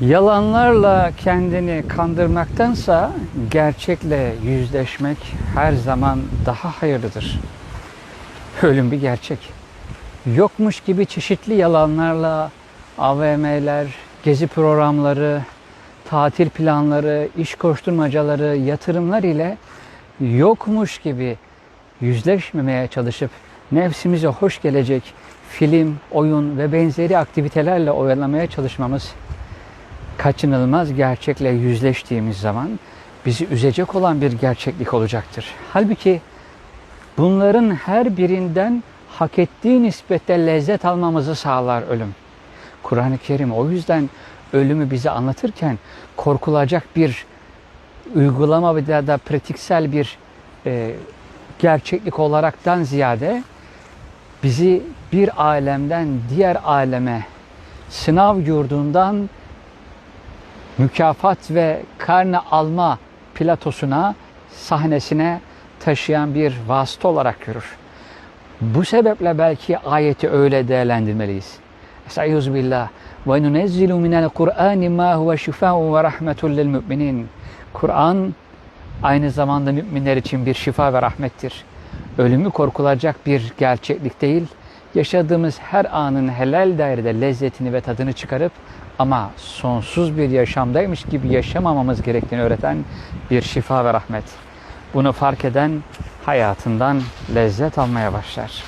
Yalanlarla kendini kandırmaktansa gerçekle yüzleşmek her zaman daha hayırlıdır. Ölüm bir gerçek. Yokmuş gibi çeşitli yalanlarla AVM'ler, gezi programları, tatil planları, iş koşturmacaları, yatırımlar ile yokmuş gibi yüzleşmemeye çalışıp nefsimize hoş gelecek film, oyun ve benzeri aktivitelerle oyalamaya çalışmamız kaçınılmaz gerçekle yüzleştiğimiz zaman bizi üzecek olan bir gerçeklik olacaktır. Halbuki bunların her birinden hak ettiği nispette lezzet almamızı sağlar ölüm. Kur'an-ı Kerim o yüzden ölümü bize anlatırken korkulacak bir uygulama veya da pratiksel bir e, gerçeklik olaraktan ziyade bizi bir alemden diğer aleme sınav yurdundan mükafat ve karne alma platosuna, sahnesine taşıyan bir vasıta olarak görür. Bu sebeple belki ayeti öyle değerlendirmeliyiz. Estaizu billah. Ve nunezzilu minel Kur'ani ma huve şifa'un ve rahmetun lil müminin. Kur'an aynı zamanda müminler için bir şifa ve rahmettir. Ölümü korkulacak bir gerçeklik değil, yaşadığımız her anın helal dairede lezzetini ve tadını çıkarıp ama sonsuz bir yaşamdaymış gibi yaşamamamız gerektiğini öğreten bir şifa ve rahmet. Bunu fark eden hayatından lezzet almaya başlar.